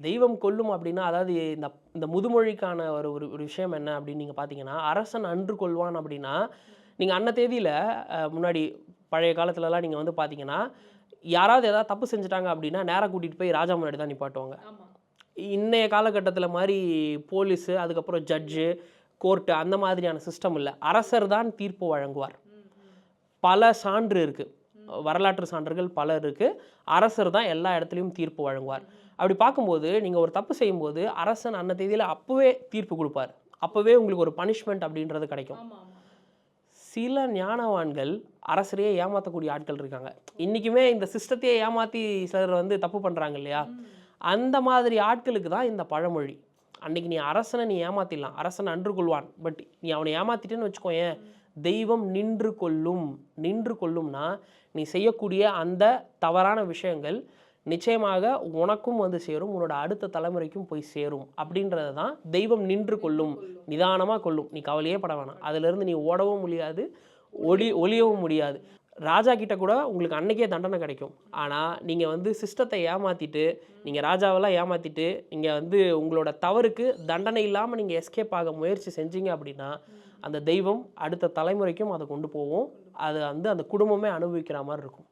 தெய்வம் கொல்லும் அப்படின்னா அதாவது இந்த இந்த முதுமொழிக்கான ஒரு ஒரு ஒரு விஷயம் என்ன அப்படின்னு நீங்கள் பார்த்தீங்கன்னா அரசன் அன்று கொள்வான் அப்படின்னா நீங்கள் அன்ன தேதியில் முன்னாடி பழைய காலத்துலலாம் நீங்கள் வந்து பார்த்தீங்கன்னா யாராவது ஏதாவது தப்பு செஞ்சுட்டாங்க அப்படின்னா நேராக கூட்டிகிட்டு போய் ராஜா முன்னாடி தான் நிப்பாட்டுவாங்க. ஆமா. இன்னைய காலகட்டத்தில் மாதிரி போலீஸு அதுக்கப்புறம் ஜட்ஜு கோர்ட்டு அந்த மாதிரியான சிஸ்டம் இல்லை. அரசர் தான் தீர்ப்பு வழங்குவார். பல சான்று இருக்குது வரலாற்று சான்றுகள் பல இருக்குது அரசர் தான் எல்லா இடத்துலையும் தீர்ப்பு வழங்குவார். அப்படி பார்க்கும்போது நீங்கள் ஒரு தப்பு செய்யும்போது அரசன் அன்ன தேதியில் அப்போவே தீர்ப்பு கொடுப்பார். அப்போவே உங்களுக்கு ஒரு பனிஷ்மெண்ட் அப்படின்றது கிடைக்கும். சில ஞானவான்கள் அரசரையே ஏமாற்றக்கூடிய ஆட்கள் இருக்காங்க. இன்றைக்குமே இந்த சிஸ்டத்தையே ஏமாற்றி சிலர் வந்து தப்பு பண்ணுறாங்க இல்லையா? அந்த மாதிரி ஆட்களுக்கு தான் இந்த பழமொழி. அன்னைக்கு நீ அரசனை நீ ஏமாத்திடலாம். அரசன் அன்று கொள்வான். பட் நீ அவனை ஏமாத்திட்டேன்னு வச்சுக்கோயேன். தெய்வம் நின்று கொள்ளும். நின்று கொள்ளும்னா நீ செய்யக்கூடிய அந்த தவறான விஷயங்கள் நிச்சயமாக உனக்கும் வந்து சேரும் உன்னோட அடுத்த தலைமுறைக்கும் போய் சேரும். அப்படின்றது தான் தெய்வம் நின்று கொள்ளும். நிதானமாக கொள்ளும். நீ கவலையே பட வேணாம். அதிலிருந்து நீ ஓடவும் முடியாது ஒளி ஒளியவும் முடியாது. ராஜா கிட்ட கூட உங்களுக்கு அன்னைக்கே தண்டனை கிடைக்கும். ஆனால் நீங்கள் வந்து சிஸ்டத்தை ஏமாற்றிட்டு நீங்கள் ராஜாவெல்லாம் ஏமாற்றிட்டு நீங்கள் வந்து உங்களோட தவறுக்கு தண்டனை இல்லாமல் நீங்கள் எஸ்கேப் ஆக முயற்சி செஞ்சீங்க அப்படின்னா அந்த தெய்வம் அடுத்த தலைமுறைக்கும் அதை கொண்டு போகும். அது வந்து அந்த குடும்பமே அனுபவிக்கிற மாதிரி இருக்கும்.